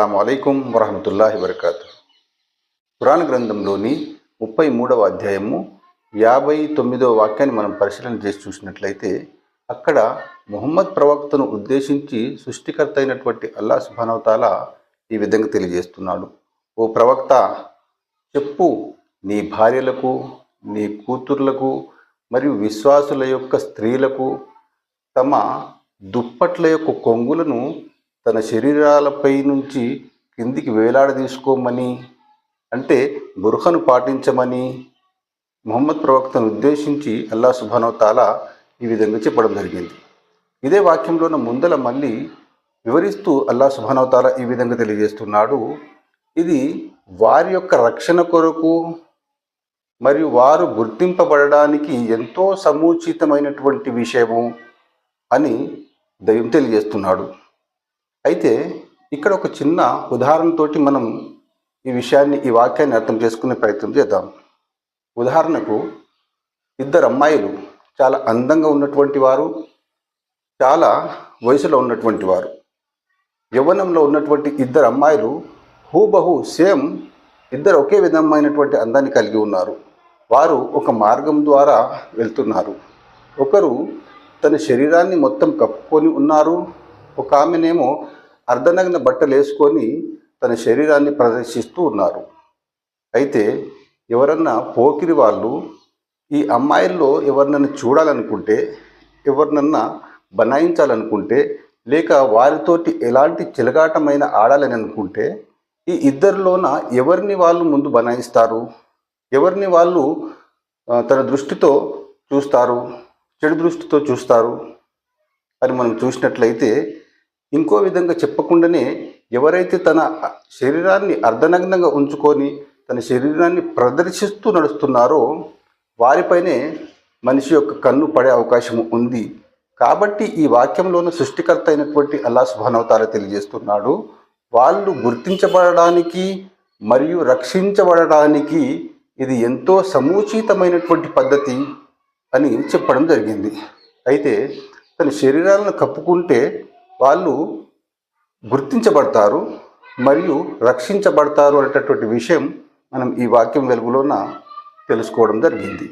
అస్సలం వరహమతుల్లాహి వరకాతు పురాణ గ్రంథంలోని ముప్పై మూడవ అధ్యాయము యాభై తొమ్మిదవ వాక్యాన్ని మనం పరిశీలన చేసి చూసినట్లయితే అక్కడ ముహమ్మద్ ప్రవక్తను ఉద్దేశించి సృష్టికర్త అయినటువంటి అల్లా సుభానవతాల ఈ విధంగా తెలియజేస్తున్నాడు. ఓ ప్రవక్త చెప్పు నీ భార్యలకు నీ కూతుర్లకు మరియు విశ్వాసుల యొక్క స్త్రీలకు తమ దుప్పట్ల యొక్క కొంగులను తన శరీరాలపై నుంచి కిందికి వేలాడదీసుకోమని అంటే బుర్హను పాటించమని మొహమ్మద్ ప్రవక్తను ఉద్దేశించి అల్లా సుభానవతాల ఈ విధంగా చెప్పడం జరిగింది. ఇదే వాక్యంలోన ముందల మళ్ళీ వివరిస్తూ అల్లా సుభానవతాల ఈ విధంగా తెలియజేస్తున్నాడు. ఇది వారి యొక్క రక్షణ కొరకు మరియు వారు గుర్తింపబడడానికి ఎంతో సముచితమైనటువంటి విషయము అని దైవం తెలియజేస్తున్నాడు. అయితే ఇక్కడ ఒక చిన్న ఉదాహరణతోటి మనం ఈ విషయాన్ని ఈ వాక్యాన్ని అర్థం చేసుకునే ప్రయత్నం చేద్దాం. ఉదాహరణకు ఇద్దరు అమ్మాయిలు చాలా అందంగా ఉన్నటువంటి వారు చాలా వయసులో ఉన్నటువంటి వారు. యవ్వనంలో ఉన్నటువంటి ఇద్దరు అమ్మాయిలు హూబహు సేమ్ ఇద్దరు ఒకే విధమైనటువంటి అందాన్ని కలిగి ఉన్నారు. వారు ఒక మార్గం ద్వారా వెళ్తున్నారు. ఒకరు తన శరీరాన్ని మొత్తం కప్పుకొని ఉన్నారు. ఒక ఆమెనేమో అర్ధనగ్న బట్టలు వేసుకొని తన శరీరాన్ని ప్రదర్శిస్తూ ఉన్నారు. అయితే ఎవరన్నా పోకిరి వాళ్ళు ఈ అమ్మాయిల్లో ఎవరినన్నా చూడాలనుకుంటే ఎవరినన్నా బనాయించాలనుకుంటే లేక వారితోటి ఎలాంటి చిలగాటమైన ఆడాలని అనుకుంటే ఈ ఇద్దరిలోన ఎవరిని వాళ్ళు ముందు బనాయిస్తారు? ఎవరిని వాళ్ళు తన దృష్టితో చూస్తారు? చెడు దృష్టితో చూస్తారు? అని మనం చూసినట్లయితే ఇంకో విధంగా చెప్పకుండానే ఎవరైతే తన శరీరాన్ని అర్ధనగ్నంగా ఉంచుకొని తన శరీరాన్ని ప్రదర్శిస్తూ నడుస్తున్నారో వారిపైనే మనిషి యొక్క కన్ను పడే అవకాశం ఉంది. కాబట్టి ఈ వాక్యంలోనూ సృష్టికర్త అయినటువంటి అల్లా సుభానవతార తెలియజేస్తున్నాడు వాళ్ళు గుర్తించబడడానికి మరియు రక్షించబడడానికి ఇది ఎంతో సముచితమైనటువంటి పద్ధతి అని చెప్పడం జరిగింది. అయితే తన శరీరాలను కప్పుకుంటే వాళ్ళు గుర్తించబడతారు మరియు రక్షించబడతారు అనేటటువంటి విషయం మనం ఈ వాక్యం వెలుగులోన తెలుసుకోవడం జరిగింది.